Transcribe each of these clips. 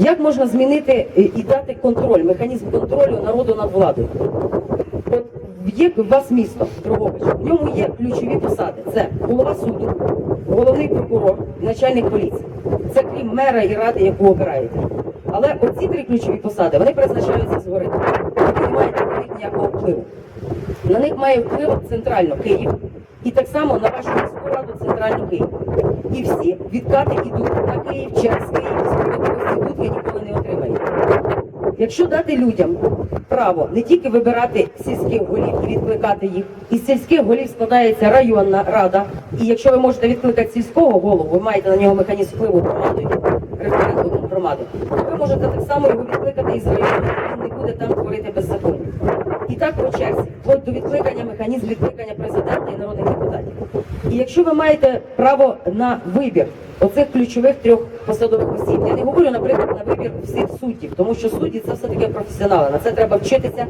Як можна змінити е, і дати контроль, механізм контролю народу над владою? От є у вас місто Дрогобич, в ньому є ключові посади. Це голова суду, головний прокурор, начальник поліції. Це крім мера і ради, яку обираєте. Але оці три ключові посади вони призначаються згори. Ви не маєте на них ніякого впливу. На них має вплив центрально Київ. І так само на вашу міську раду центрально Київ. І всі відкати йдуть на Київ через Київ. Тут ви ніколи не отримаєте. Якщо дати людям право не тільки вибирати сільських голів і відкликати їх, із сільських голів складається районна рада. І якщо ви можете відкликати сільського голову, ви маєте на нього механізм впливу громадою, референдумом громади, то ви можете так само його відкликати із району, він не буде там творити беззаконня. Так по черзі, вплоть до відкликання механізм відкликання президента і народних депутатів. І якщо ви маєте право на вибір оцих ключових трьох посадових осіб, я не говорю, наприклад, на вибір всіх суддів, тому що судді це все таки професіонали. На це треба вчитися,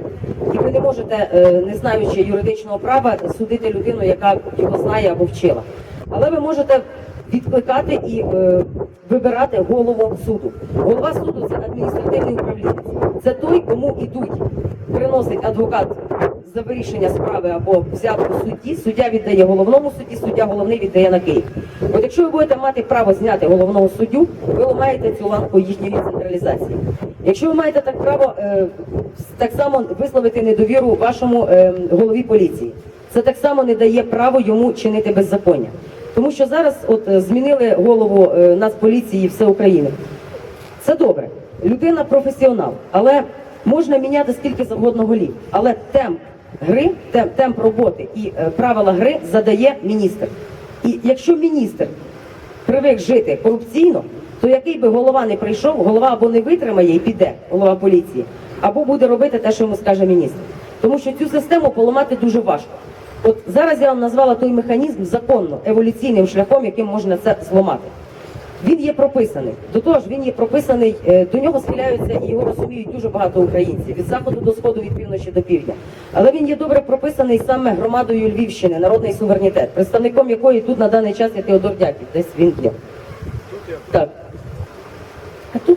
і ви не можете, е, не знаючи юридичного права, судити людину, яка його знає або вчила. Але ви можете відкликати і е, вибирати голову суду. Голова суду це адміністративний управлінець. Це той, кому ідуть, приносить адвокат за вирішення справи або взятку судді, суддя віддає головному судді, суддя головний віддає на Київ. От якщо ви будете мати право зняти головного суддю, ви ламаєте цю ланку їхньої централізації. Якщо ви маєте так право е, так само висловити недовіру вашому е, голові поліції, це так само не дає право йому чинити беззаконня. Тому що зараз от е, змінили голову е, Нацполіції все України. Це добре. Людина професіонал, але можна міняти скільки завгодно голів. Але темп гри, темп, темп роботи і е, правила гри задає міністр. І якщо міністр привик жити корупційно, то який би голова не прийшов, голова або не витримає і піде, голова поліції, або буде робити те, що йому скаже міністр. Тому що цю систему поламати дуже важко. От зараз я вам назвала той механізм законно, еволюційним шляхом, яким можна це зламати. Він є прописаний. До того ж, він є прописаний, е, до нього схиляються і його розуміють дуже багато українців від заходу до сходу, від півночі до півдня. Але він є добре прописаний саме громадою Львівщини, народний суверенітет, представником якої тут на даний час є Теодор Дяків. Десь він є.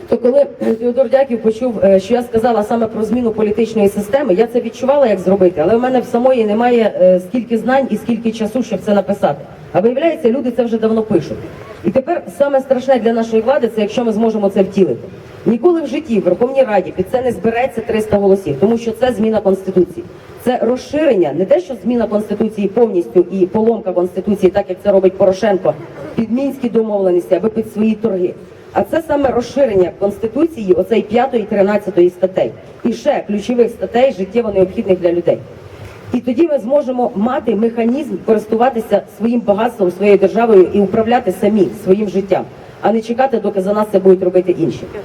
То коли Теодор Дяків почув, е, що я сказала саме про зміну політичної системи, я це відчувала, як зробити, але в мене в самої немає е, скільки знань і скільки часу, щоб це написати. А виявляється, люди це вже давно пишуть. І тепер саме страшне для нашої влади це якщо ми зможемо це втілити. Ніколи в житті в Верховній Раді під це не збереться 300 голосів, тому що це зміна конституції. Це розширення, не те, що зміна конституції повністю і поломка конституції, так як це робить Порошенко, під мінські домовленості аби під свої торги. А це саме розширення конституції, оцей 5 і 13 статей, і ще ключових статей життєво необхідних для людей. І тоді ми зможемо мати механізм користуватися своїм багатством, своєю державою і управляти самі своїм життям, а не чекати, доки за нас це будуть робити інші. Е,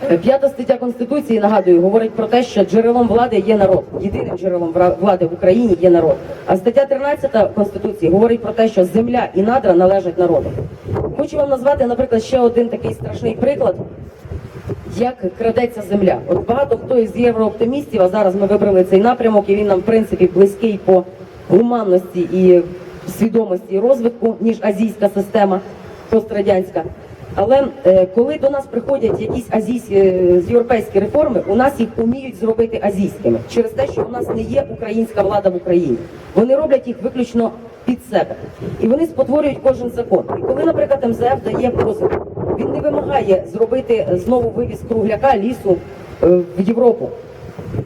П'ята стаття Конституції, нагадую, говорить про те, що джерелом влади є народ. Єдиним джерелом влади в Україні є народ. А стаття 13 Конституції говорить про те, що земля і надра належать народу. Хочу вам назвати, наприклад, ще один такий страшний приклад, як крадеться земля. От багато хто із єврооптимістів, а зараз ми вибрали цей напрямок, і він нам, в принципі, близький по гуманності і свідомості розвитку, ніж азійська система пострадянська. Але е, коли до нас приходять якісь азійські е, європейські реформи, у нас їх уміють зробити азійськими через те, що у нас не є українська влада в Україні. Вони роблять їх виключно під себе, і вони спотворюють кожен закон. І коли, наприклад, МЗФ дає позов, він не вимагає зробити знову вивіз кругляка лісу е, в Європу.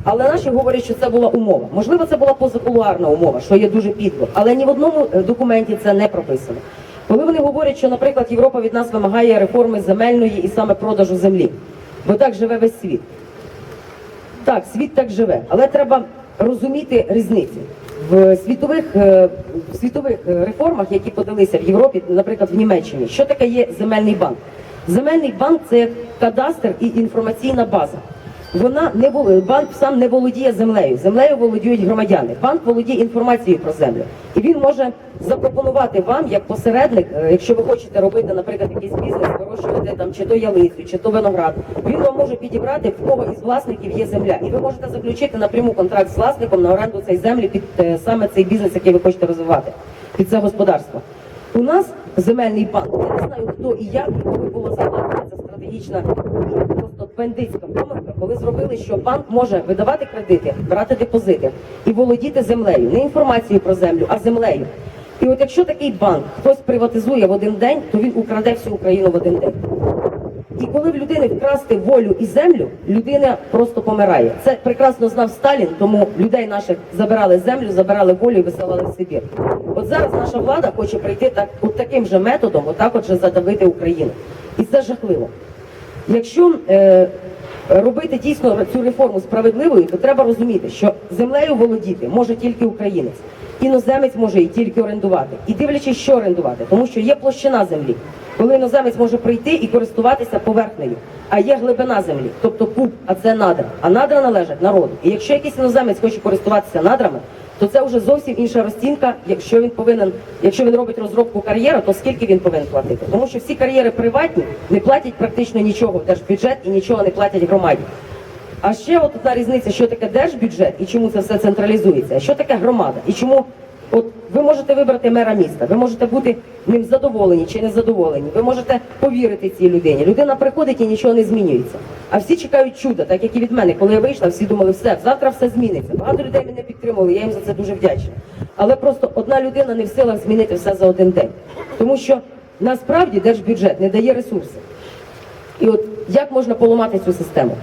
Але наші говорять, що це була умова. Можливо, це була позакулуарна умова, що є дуже підло, але ні в одному документі це не прописано. Коли вони говорять, що, наприклад, Європа від нас вимагає реформи земельної і саме продажу землі, бо так живе весь світ. Так, світ так живе, але треба розуміти різниці. В світових, е, в світових е, реформах, які подалися в Європі, наприклад, в Німеччині, що таке є земельний банк? Земельний банк це кадастр і інформаційна база. Вона не вол- банк сам не володіє землею. Землею володіють громадяни. Банк володіє інформацією про землю, і він може запропонувати вам як посередник, е, якщо ви хочете робити, наприклад, якийсь бізнес, вирощувати там чи то ялицю, чи то виноград. Він вам може підібрати в кого із власників є земля, і ви можете заключити напряму контракт з власником на оренду цієї землі під е, саме цей бізнес, який ви хочете розвивати, під це господарство. У нас земельний банк. Я не знаю, хто і як і коли було закладено це стратегічна, бандитська помилка, коли зробили, що банк може видавати кредити, брати депозити і володіти землею, не інформацією про землю, а землею. І от якщо такий банк хтось приватизує в один день, то він украде всю Україну в один день. І коли в людини вкрасти волю і землю, людина просто помирає. Це прекрасно знав Сталін, тому людей наших забирали землю, забирали волю і висилали в Сибір. От зараз наша влада хоче прийти так, от таким же методом, отак от же задавити Україну. І це жахливо. Якщо е, робити дійсно цю реформу справедливою, то треба розуміти, що землею володіти може тільки українець. Іноземець може її тільки орендувати. І дивлячись, що орендувати, тому що є площина землі, коли іноземець може прийти і користуватися поверхнею, а є глибина землі, тобто куб, а це надра. А надра належать народу. І якщо якийсь іноземець хоче користуватися надрами, то це вже зовсім інша розцінка, якщо він повинен, якщо він робить розробку кар'єри, то скільки він повинен платити? Тому що всі кар'єри приватні не платять практично нічого в держбюджет і нічого не платять громаді. А ще от одна різниця, що таке держбюджет і чому це все централізується, що таке громада, і чому от ви можете вибрати мера міста, ви можете бути ним задоволені чи не задоволені, ви можете повірити цій людині. Людина приходить і нічого не змінюється. А всі чекають чуда, так як і від мене. Коли я вийшла, всі думали, все, завтра все зміниться. Багато людей мене підтримували, я їм за це дуже вдячна. Але просто одна людина не в силах змінити все за один день. Тому що насправді держбюджет не дає ресурси. І от як можна поламати цю систему?